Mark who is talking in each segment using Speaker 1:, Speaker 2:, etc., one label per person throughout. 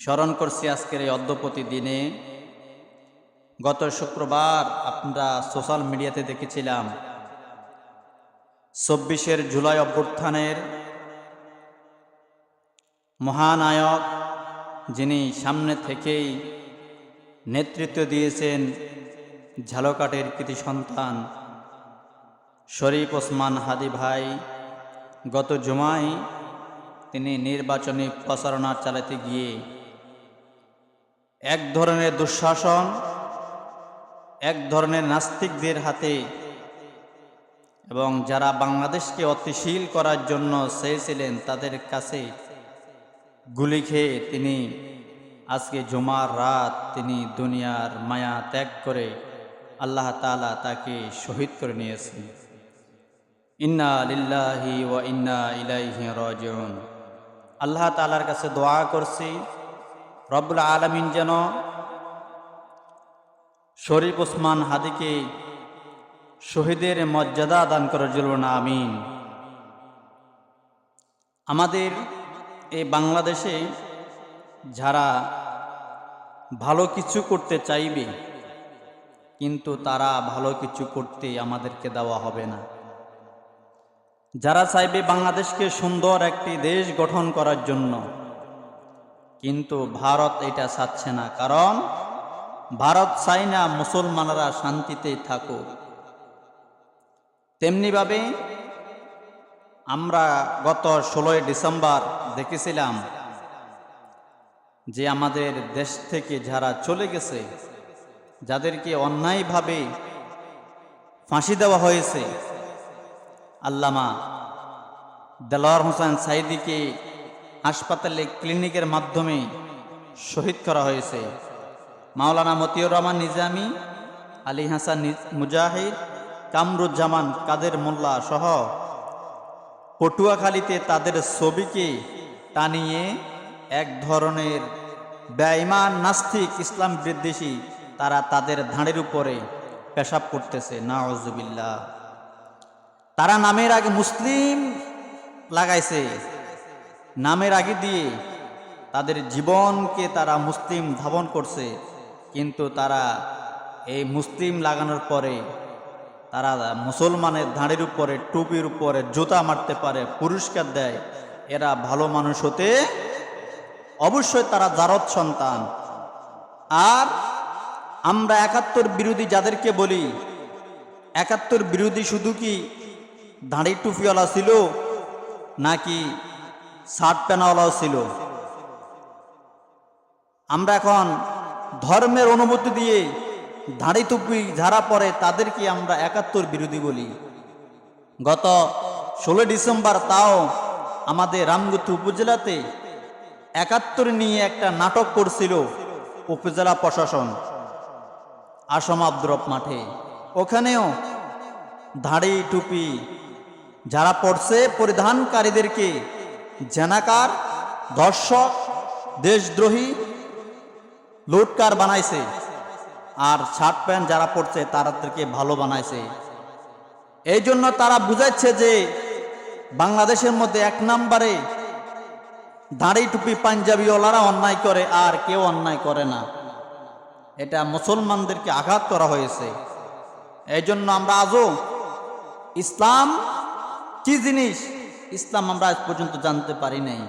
Speaker 1: স্মরণ করছি আজকের এই অদ্যপতি দিনে। গত শুক্রবার আপনারা সোশ্যাল মিডিয়াতে দেখেছিলাম, চব্বিশের জুলাই অভ্যুত্থানের মহানায়ক যিনি সামনে থেকেই নেতৃত্ব দিয়েছেন ঝালকাটের কৃতি সন্তান শরীফ ওসমান হাদি ভাই, গত জুমায় তিনি নির্বাচনী প্রচারণা চালাতে গিয়ে এক ধরনের দুঃশাসন, এক ধরনের নাস্তিকদের হাতে। এবং যারা বাংলাদেশকে অতিশীল করার জন্য চেয়েছিলেন, তাদের কাছে গুলি খেয়ে তিনি আজকে জুমার রাত তিনি দুনিয়ার মায়া ত্যাগ করে আল্লাহ তালা তাকে শহীদ করে নিয়েছেন। ইন্না লিল্লাহি ওয়া ইন্না ইলাইহি রাজিউন। আল্লাহ তালার কাছে দোয়া করছি রব্বুল আলমিন যেন শরীফ ওসমান হাদিকে শহীদের মর্যাদা দান করার জন্য আমিন। আমাদের এই বাংলাদেশে যারা ভালো কিছু করতে চাইবে, কিন্তু তারা ভালো কিছু করতে আমাদেরকে দেওয়া হবে না। যারা চাইবে বাংলাদেশকে সুন্দর একটি দেশ গঠন করার জন্য কিন্তু ভারত এটা চাচ্ছে না। কারণ ভারত চাই না মুসলমানরা শান্তিতে থাকুক। তেমনিভাবে আমরা গত ষোলোই ডিসেম্বর দেখেছিলাম যে আমাদের দেশ থেকে যারা চলে গেছে, যাদেরকে অন্যায়ভাবে ফাঁসি দেওয়া হয়েছে, আল্লামা দেলোয়ার হোসেন সাইদিকে হাসপাতালে ক্লিনিকের মাধ্যমে শহীদ করা হয়েছে। মাওলানা মতিউর রহমান নিজামি, আলী হাসান মুজাহিদ, কামরুজ্জামান, কাদের মোল্লা সহ পটুয়াখালীতে তাদের ছবিকে টানিয়ে এক ধরনের বেঈমান, নাস্তিক, ইসলাম বিদ্বেষী তারা তাদের ধাঁড়ের উপরে পেশাব করতেছে। নাওজুবিল্লা তারা নামের আগে মুসলিম লাগাইছে। নামের আগে দিয়ে তাদের জীবনকে তারা মুসলিম ধাবন করছে। কিন্তু তারা এই মুসলিম লাগানোর পরে তারা মুসলমানের ধাঁড়ের উপরে, টুপির উপরে জুতা মারতে পারে, পুরস্কার দেয়। এরা ভালো মানুষ হতে অবশ্যই তারা জারদ সন্তান। আর আমরা একাত্তর বিরোধী যাদেরকে বলি, একাত্তর বিরোধী শুধু কি দাঁড়ি টুপিওয়ালা ছিল নাকি শার্ট প্যানাওয়ালাও ছিল। আমরা এখন ধর্মের অনুমতি দিয়ে দাঁড়ি টুপি যারা পরে তাদেরকে আমরা একাত্তর বিরোধী বলি। গত ষোলো ডিসেম্বর তাও আমাদের রামগুতু উপজেলাতে একাত্তর নিয়ে একটা নাটক করছিল উপজেলা প্রশাসন আসম আব্দুরব মাঠে। ওখানেও দাড়ি টুপি যারা পড়ছে, পরিধানকারীদেরকে জেনাকার, দর্শক, দেশদ্রোহী, লুটকার বানাইছে। আর শার্ট প্যান্ট যারা পড়ছে তাদেরকে ভালো বানাইছে। এই জন্য তারা বুঝাচ্ছে যে, বাংলাদেশের মধ্যে এক নম্বরে দাঁড়ি টুপি পাঞ্জাবিওয়ালারা অন্যায় করে, আর কেউ অন্যায় করে না। এটা মুসলমানদেরকে আঘাত করা হয়েছে। এই জন্য আমরা আজও ইসলাম কি জিনিস ইসলাম আমরা আজ পর্যন্ত জানতে পারি নাই।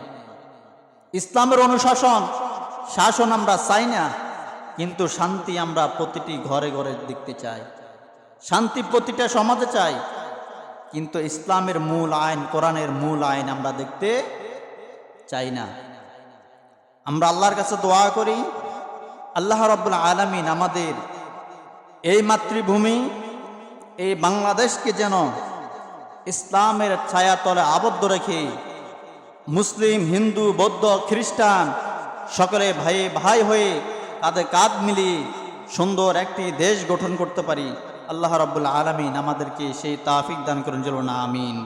Speaker 1: ইসলামের অনুশাসন, শাসন আমরা চাই না, কিন্তু শান্তি আমরা প্রতিটি ঘরে ঘরে দেখতে চাই। শান্তি প্রতিটা সমাজে চাই, কিন্তু ইসলামের মূল আইন, কোরআনের মূল আইন আমরা দেখতে চাই না। আমরা আল্লাহর কাছে দোয়া করি, আল্লাহ রব্বুল আলমিন আমাদের এই মাতৃভূমি, এই বাংলাদেশকে যেন ইসলামের ছায়াতলে আবদ্ধ রেখে মুসলিম, হিন্দু, বৌদ্ধ, খ্রিস্টান সকলে ভাই ভাই হয়ে কাঁধে কাঁধ মিলিয়ে সুন্দর একটি দেশ গঠন করতে পারি। আল্লাহ রাবুল আলমিন আমাদেরকে সেই তাফিক দান করেন না আমিন।